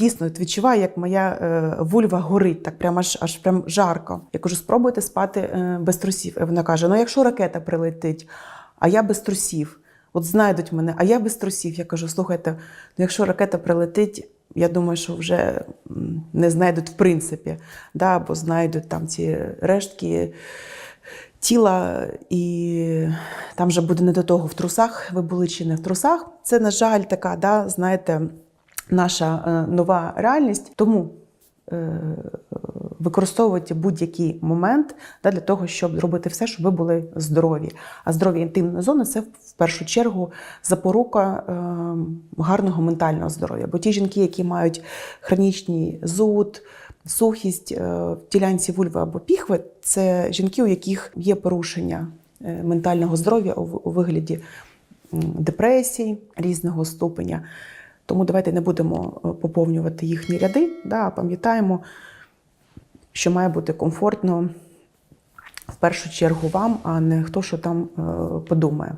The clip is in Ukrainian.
дійсно відчуваю, як моя е, вульва горить, так прямо аж, аж прям жарко. Я кажу, спробуйте спати е, без трусів. І вона каже: ну якщо ракета прилетить, а я без трусів. От знайдуть мене, а я без трусів. Я кажу: слухайте, ну якщо ракета прилетить, я думаю, що вже не знайдуть в принципі, да, бо знайдуть там ці рештки тіла, і там вже буде не до того в трусах. Ви були чи не в трусах. Це, на жаль, така, да, знаєте, наша е, нова реальність. Тому е, використовуйте будь-який момент да, для того, щоб зробити все, щоб ви були здорові. А здоров'я інтимної зони це в першу чергу запорука е, гарного ментального здоров'я. Бо ті жінки, які мають хронічний зуд, сухість в ділянці вульви або піхви, це жінки, у яких є порушення ментального здоров'я у вигляді депресій різного ступеня. Тому давайте не будемо е, поповнювати їхні ряди, да, пам'ятаємо, що має бути комфортно в першу чергу вам, а не хто що там е, подумає.